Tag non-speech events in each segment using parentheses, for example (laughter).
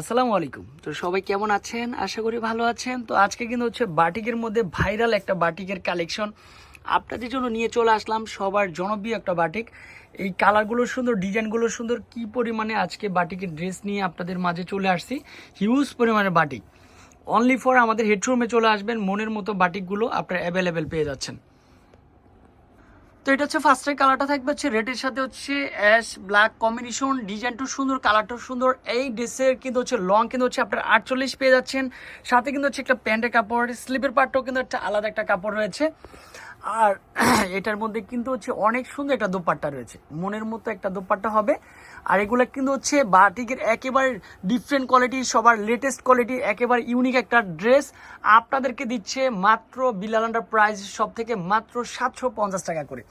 আসসালামু আলাইকুম। তো সবাই কেমন আছেন? আশা করি ভালো আছেন। তো আজকে কিন্তু হচ্ছে বাটিকের মধ্যে ভাইরাল একটা বাটিকের কালেকশন। আপনাদের জন্য নিয়ে চলে আসলাম সবার জনপ্রিয় একটা বাটিক। এই কালারগুলো সুন্দর, ডিজাইনগুলো সুন্দর। কি পরিমাণে আজকে বাটিকের ড্রেস নিয়ে আপনাদের মাঝে চলে আসছি? হিউজ পরিমাণে বাটিক। অনলি ফর আমাদের হেডরুমে চলে আসবেন। মনের মতো বাটিকগুলো আপনার অ্যাভেলেবেল পেয়ে যাচ্ছেন। তো এটা হচ্ছে ফার্স্ট ফার্স্টের কালারটা থাকবে হচ্ছে রেডের সাথে হচ্ছে অ্যাশ ব্ল্যাক কম্বিনেশন ডিজাইনটাও সুন্দর কালারটাও সুন্দর। এই ড্রেসের কিন্তু হচ্ছে লং কিন্তু হচ্ছে আপনার আটচল্লিশ পেয়ে যাচ্ছেন। সাথে কিন্তু হচ্ছে একটা প্যান্টের কাপড়, স্লিপের পার্টটাও কিন্তু একটা আলাদা একটা কাপড় রয়েছে। আর (clears throat) এটার মধ্যে কিন্তু হচ্ছে অনেক সুন্দর একটা দোপাট্টা রয়েছে। মনের মতো একটা দোপাট্টা হবে। আর এগুলো কিন্তু হচ্ছে বাটিকের একেবারে ডিফারেন্ট কোয়ালিটির সবার লেটেস্ট কোয়ালিটির একেবারে ইউনিক একটা ড্রেস আপনাদেরকে দিচ্ছে মাত্র বিলালান্ডার প্রাইস সব থেকে মাত্র সাতশো পঞ্চাশ টাকা করে।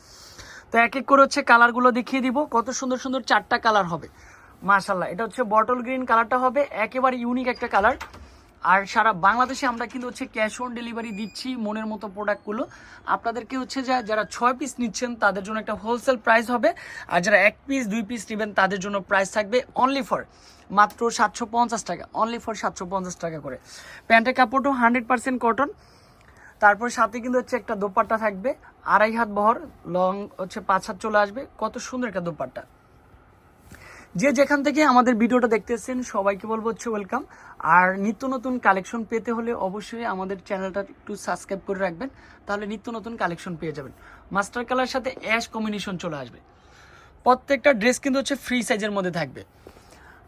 তো এক এক করে হচ্ছে কালারগুলো দেখিয়ে দিব। কত সুন্দর সুন্দর চারটা কালার হবে। মাশাল্লাহ এটা হচ্ছে বটল গ্রিন কালারটা হবে। একেবারে ইউনিক একটা কালার আর সারা বাংলাদেশে আমরা কিন্তু হচ্ছে ক্যাশ অন ডেলিভারি দিচ্ছি মনের মতো প্রোডাক্টগুলো আপনাদেরকে হচ্ছে যা যারা ছয় পিস নিচ্ছেন, তাদের জন্য একটা হোলসেল প্রাইস হবে। আর যারা এক পিস দুই পিস নেবেন, তাদের জন্য প্রাইস থাকবে অনলি ফর মাত্র সাতশো পঞ্চাশ টাকা। অনলি ফর সাতশো পঞ্চাশ টাকা করে। প্যান্টের কাপড়টাও হান্ড্রেড পার্সেন্ট কটন তারপর সাথে কিন্তু হচ্ছে একটা দোপাট্টা থাকবে। আড়াই হাত বহর লং হচ্ছে পাঁচ হাত চলে আসবে। কত সুন্দর একটা দোপাট্টা। যে যেখান থেকে আমাদের ভিডিওটা দেখতেছেন, সবাইকে বলব হচ্ছে ওয়েলকাম আর নিত্য নতুন কালেকশন পেতে হলে অবশ্যই আমাদের চ্যানেলটা একটু সাবস্ক্রাইব করে রাখবেন, তাহলে নিত্য নতুন কালেকশন পেয়ে যাবেন। মাস্টার কালার সাথে অ্যাশ কম্বিনেশন চলে আসবে। প্রত্যেকটা ড্রেস কিন্তু হচ্ছে ফ্রি সাইজের মধ্যে থাকবে।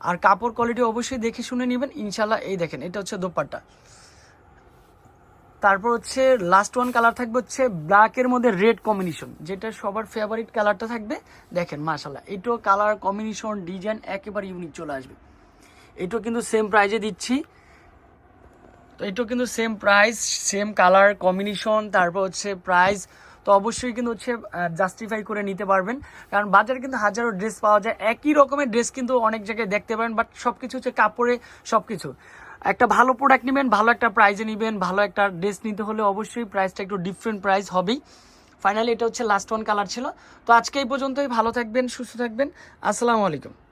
আর কাপড় কোয়ালিটি অবশ্যই দেখে শুনে নেবেন। ইনশাল্লাহ এই দেখেন, এটা হচ্ছে দোপাট্টা। তারপর হচ্ছে লাস্ট ওয়ান কালার থাকবে হচ্ছে ব্ল্যাকের মধ্যে রেড কম্বিনেশন যেটা সবার ফেভারিট কালারটা থাকবে। দেখেন মাশাল্লাহ এটাও কালার কম্বিনেশন ডিজাইন একেবারে ইউনিক চলে আসবে। এটাও কিন্তু সেম প্রাইজে দিচ্ছি। তো এটাও কিন্তু same price same colour combination তারপর হচ্ছে প্রাইস তো অবশ্যই কিন্তু হচ্ছে জাস্টিফাই করে নিতে পারবেন। কারণ বাজারে কিন্তু হাজারো ড্রেস পাওয়া যায়। একই রকমের ড্রেস কিন্তু অনেক জায়গায় দেখতে পারেন বাট সব কিছু হচ্ছে কাপড়ে সব কিছু একটা ভালো প্রোডাক্ট নেবেন, ভালো একটা প্রাইজে নেবেন, ভালো একটা ড্রেস নিতে হলে অবশ্যই প্রাইসটা একটু ডিফারেন্ট প্রাইস হবেই। ফাইনালি এটা হচ্ছে লাস্ট ওয়ান কালার ছিল। তো আজকে এই পর্যন্তই, ভালো থাকবেন, সুস্থ থাকবেন। আসসালামু আলাইকুম।